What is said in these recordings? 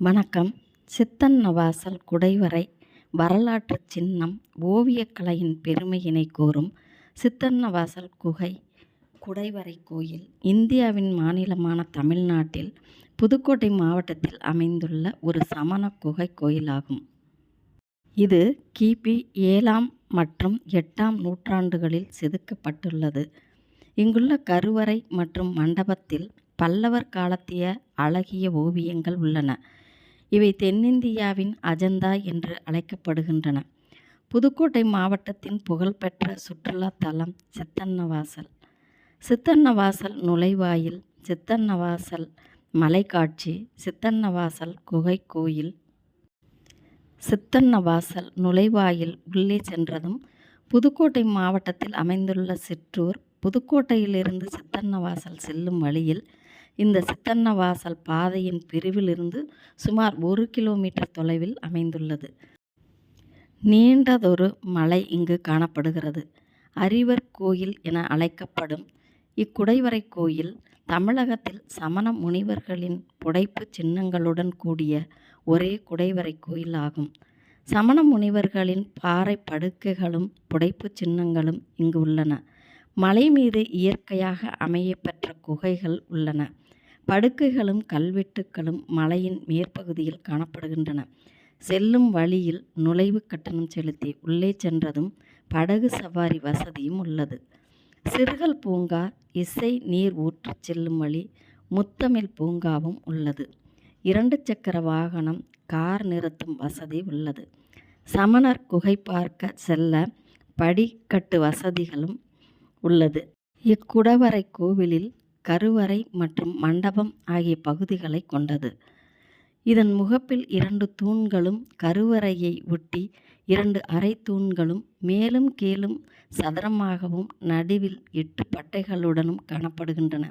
வணக்கம் சித்தன்னவாசல் குடைவரை வரலாற்றுச் சின்னம் ஓவியக்கலையின் பெருமையினை கூறும் சித்தன்னவாசல் குகை குடைவரை கோயில் இந்தியாவின் மாநிலமான தமிழ்நாட்டில் புதுக்கோட்டை மாவட்டத்தில் அமைந்துள்ள ஒரு சமண குகை கோயிலாகும். இது கிபி ஏழாம் மற்றும் எட்டாம் நூற்றாண்டுகளில் செதுக்கப்பட்டுள்ளது. இங்குள்ள கருவறை மற்றும் மண்டபத்தில் பல்லவர் காலத்திய அழகிய ஓவியங்கள் உள்ளன. இவை தென்னிந்தியாவின் அஜந்தா என்று அழைக்கப்படுகின்றன. புதுக்கோட்டை மாவட்டத்தின் புகழ்பெற்ற சுற்றுலா தலம் சித்தன்னவாசல். சித்தன்னவாசல் நுழைவாயில் சித்தன்னவாசல் மலைக்காட்சி சித்தன்னவாசல் குகை கோயில் சித்தன்னவாசல் நுழைவாயில் உள்ளே சென்றதும் புதுக்கோட்டை மாவட்டத்தில் அமைந்துள்ள சிற்றூர் புதுக்கோட்டையிலிருந்து சித்தன்னவாசல் செல்லும் வழியில் இந்த சித்தன்னவாசல் பாதையின் பிரிவிலிருந்து சுமார் ஒரு கிலோமீட்டர் தொலைவில் அமைந்துள்ளது. நீண்டதொரு மலை இங்கு காணப்படுகிறது. அரிவர் கோயில் என அழைக்கப்படும் இக்குடைவரை கோயில் தமிழகத்தில் சமண முனிவர்களின் புடைப்புச் சின்னங்களுடன் கூடிய ஒரே குடைவரை கோயில் ஆகும். சமண முனிவர்களின் பாறை படுக்கைகளும் புடைப்புச் சின்னங்களும் இங்கு உள்ளன. மலை மீது இயற்கையாக அமையப்பெற்ற குகைகள் உள்ளன. படுக்கைகளும் கல்வெட்டுக்களும் மலையின் மேற்பகுதியில் காணப்படுகின்றன. செல்லும் வழியில் நுழைவுக் கட்டணம் செலுத்தி உள்ளே சென்றதும் படகு சவாரி வசதியும் உள்ளது. சிறுகள் பூங்கா இசை நீர் ஊற்றிச் செல்லும் வழி முத்தமிழ் பூங்காவும் உள்ளது. இரண்டு சக்கர வாகனம் கார் நிறுத்தும் வசதி உள்ளது. சமணர் குகை பார்க்க செல்ல படிக்கட்டு வசதிகளும் உள்ளது. இக்குடவரை கோவிலில் கருவறை மற்றும் மண்டபம் ஆகிய பகுதிகளை கொண்டது. இதன் முகப்பில் இரண்டு தூண்களும் கருவறையை ஒட்டி இரண்டு அரை தூண்களும் மேலும் கீழும் சதுரமாகவும் நடுவில் எட்டு பட்டைகளுடனும் காணப்படுகின்றன.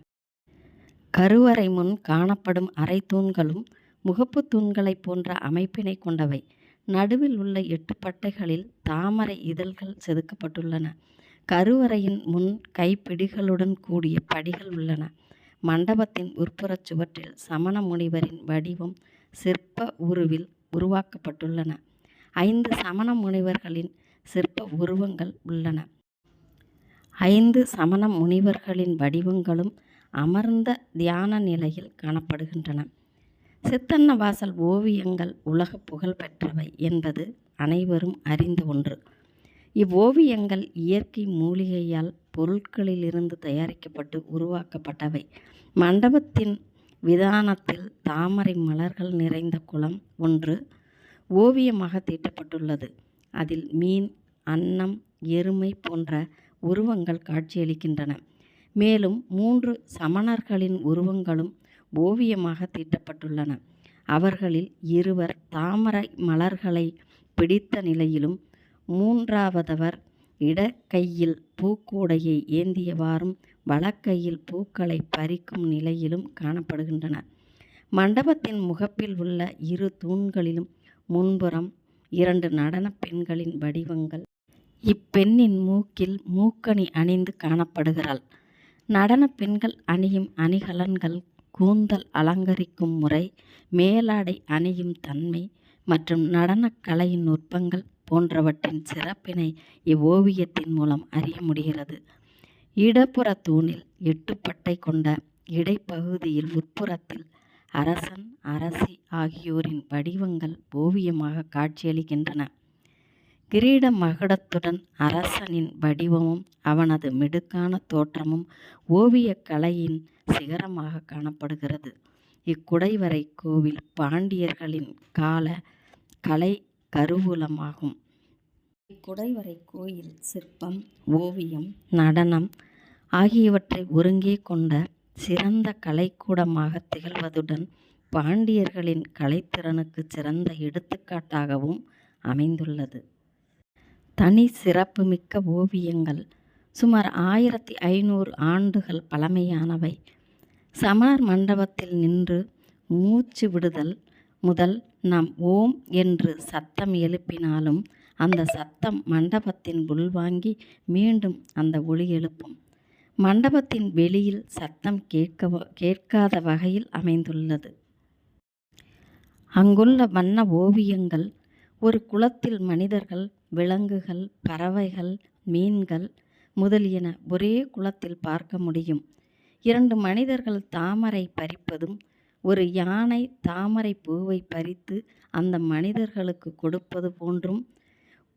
கருவறை முன் காணப்படும் அரை தூண்களும் முகப்பு தூண்களைப் போன்ற அமைப்பினை கொண்டவை. நடுவில் உள்ள எட்டு பட்டைகளில் தாமரை இதழ்கள் செதுக்கப்பட்டுள்ளன. கருவறையின் முன் கைப்பிடிகளுடன் கூடிய படிகள் உள்ளன. மண்டபத்தின் உட்புறச் சுவற்றில் சமண முனிவரின் வடிவம் சிற்ப உருவில் உருவாக்கப்பட்டுள்ளன. ஐந்து சமண முனிவர்களின் சிற்ப உருவங்கள் உள்ளன. ஐந்து சமண முனிவர்களின் வடிவங்களும் அமர்ந்த தியான நிலையில் காணப்படுகின்றன. சித்தன்னவாசல் ஓவியங்கள் உலகப் புகழ் பெற்றவை என்பது அனைவரும் அறிந்த ஒன்று. இவ்வோவியங்கள் இயற்கை மூலிகையால் பொருட்களிலிருந்து தயாரிக்கப்பட்டு உருவாக்கப்பட்டவை. மண்டபத்தின் விதானத்தில் தாமரை மலர்கள் நிறைந்த குளம் ஒன்று ஓவியமாக தீட்டப்பட்டுள்ளது. அதில் மீன் அன்னம் எருமை போன்ற உருவங்கள் காட்சியளிக்கின்றன. மேலும் மூன்று சமணர்களின் உருவங்களும் ஓவியமாக தீட்டப்பட்டுள்ளன. அவர்களில் இருவர் தாமரை மலர்களை பிடித்த நிலையிலும் மூன்றாவதவர் இடக்கையில் பூக்கூடையை ஏந்தியவாறும் வலக்கையில் பூக்களை பறிக்கும் நிலையிலும் காணப்படுகின்றனர். மண்டபத்தின் முகப்பில் உள்ள இரு தூண்களிலும் முன்புறம் இரண்டு நடனப் பெண்களின் வடிவங்கள். இப்பெண்ணின் மூக்கில் மூக்கணி அணிந்து காணப்படுகிறாள். நடனப் பெண்கள் அணியும் அணிகலன்கள் கூந்தல் அலங்கரிக்கும் முறை மேலாடை அணியும் தன்மை மற்றும் நடனக் கலையின் நுட்பங்கள் போன்றவற்றின் சிறப்பினை இவ்வோவியத்தின் மூலம் அறிய முடிகிறது. இடப்புற தூணில் எட்டு பட்டை கொண்ட இடைப்பகுதியில் உட்புறத்தில் அரசன் அரசி ஆகியோரின் வடிவங்கள் ஓவியமாக காட்சியளிக்கின்றன. கிரீட மகுடத்துடன் அரசனின் வடிவமும் அவனது மிடுக்கான தோற்றமும் ஓவியக் கலையின் சிகரமாக காணப்படுகிறது. இக்குடைவரை கோவில் பாண்டியர்களின் கால கலை கருவூலமாகும். இக்குடைவரை கோயில் சிற்பம் ஓவியம் நடனம் ஆகியவற்றை ஒருங்கே கொண்ட சிறந்த கலைக்கூடமாகத் திகழ்வதுடன் பாண்டியர்களின் கலைத்திறனுக்கு சிறந்த எடுத்துக்காட்டாகவும் அமைந்துள்ளது. தனிச் சிறப்புமிக்க ஓவியங்கள் சுமார் ஆயிரத்து ஐநூறு ஆண்டுகள் பழமையானவை. சமணர் மண்டபத்தில் நின்று மூச்சு விடுதல் முதல் நாம் ஓம் என்று சத்தம் எழுப்பினாலும் அந்த சத்தம் மண்டபத்தின் உள்வாங்கி மீண்டும் அந்த ஒளி எழுப்பும். மண்டபத்தின் வெளியில் சத்தம் கேட்க கேட்காத வகையில் அமைந்துள்ளது. அங்குள்ள வண்ண ஓவியங்கள் ஒரு குளத்தில் மனிதர்கள் விலங்குகள் பறவைகள் மீன்கள் முதலியன ஒரே குளத்தில் பார்க்க முடியும் இரண்டு மனிதர்கள் தாமரை பறிப்பதும் ஒரு யானை தாமரை பூவை பறித்து அந்த மனிதர்களுக்கு கொடுப்பது போன்றும்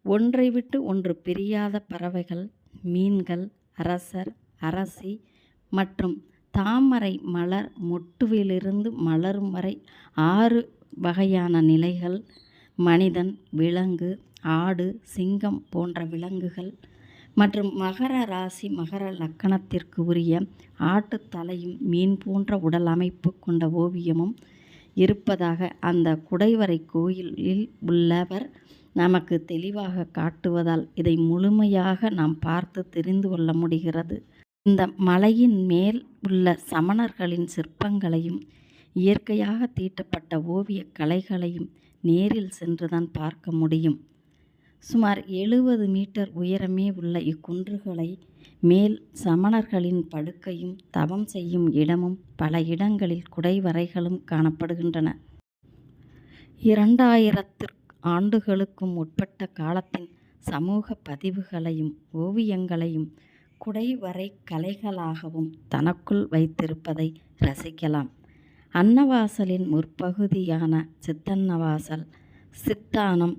ஒன்றை விட்டு ஒன்று பிரியாத பறவைகள் மீன்கள் அரசர் அரசி மற்றும் தாமரை மலர் மொட்டுவிலிருந்து மலரும் வரை ஆறு வகையான நிலைகள் மனிதன் விலங்கு ஆடு சிங்கம் போன்ற விலங்குகள் மற்றும் மகர ராசி மகர லக்கணத்திற்கு உரிய ஆட்டுத்தலையும் மீன் போன்ற உடல் அமைப்பு கொண்ட ஓவியமும் இருப்பதாக அந்த குடைவரை கோயிலில் உள்ளவர் நமக்கு தெளிவாக காட்டுவதால் இதை முழுமையாக நாம் பார்த்து தெரிந்து கொள்ள முடிகிறது. இந்த மலையின் மேல் உள்ள சமணர்களின் சிற்பங்களையும் இயற்கையாக தீட்டப்பட்ட ஓவியக் கலைகளையும் நேரில் சென்றுதான் பார்க்க முடியும். சுமார் எழுபது மீட்டர் உயரமே உள்ள இக்குன்றுகளை மேல் சமணர்களின் படுக்கையும் தவம் செய்யும் இடமும் பல இடங்களில் குடைவரைகளும் காணப்படுகின்றன. இரண்டாயிரத்து ஆண்டுகளுக்கும் உட்பட்ட காலத்தின் சமூக பதிவுகளையும் ஓவியங்களையும் குடைவரை கலைகளாகவும் தனக்குள் வைத்திருப்பதை ரசிக்கலாம். அன்னவாசலின் முற்பகுதியான சித்தன்னவாசல் சித்தானம்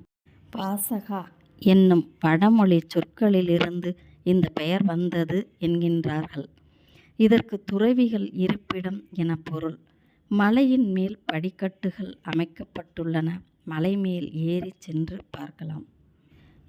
பாசகா. என்னும் வடமொழிச் சொற்களிலிருந்து இந்த பெயர் வந்தது என்கின்றார்கள். இதற்கு துறவிகள் இருப்பிடம் என பொருள். மலையின் மேல் படிக்கட்டுகள் அமைக்கப்பட்டுள்ளன. மலை மேல் ஏறிச் சென்று பார்க்கலாம்.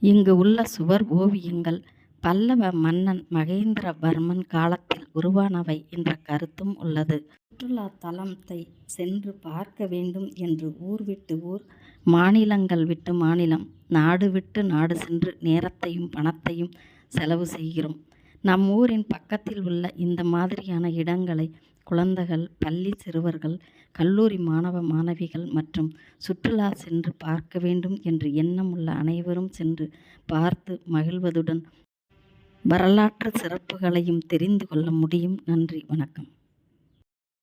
இங்கு உள்ள சுவர் ஓவியங்கள் பல்லவ மன்னன் மகேந்திரவர்மன் காலத்தில் உருவானவை என்ற கருத்தும் உள்ளது. சுற்றுலா தலத்தை சென்று பார்க்க வேண்டும் என்று ஊர் விட்டு ஊர் மாநிலங்கள் விட்டு மாநிலம் நாடு விட்டு நாடு சென்று நேரத்தையும் பணத்தையும் செலவு செய்கிறோம். நம் ஊரின் பக்கத்தில் உள்ள இந்த மாதிரியான இடங்களை குழந்தைகள் பள்ளி சிறுவர்கள் கல்லூரி மாணவ மாணவிகள் மற்றும் சுற்றுலா சென்று பார்க்க வேண்டும் என்று எண்ணம் உள்ள அனைவரும் சென்று பார்த்து மகிழ்வதுடன் வரலாற்று சிறப்புகளையும் தெரிந்து கொள்ள முடியும். நன்றி வணக்கம்.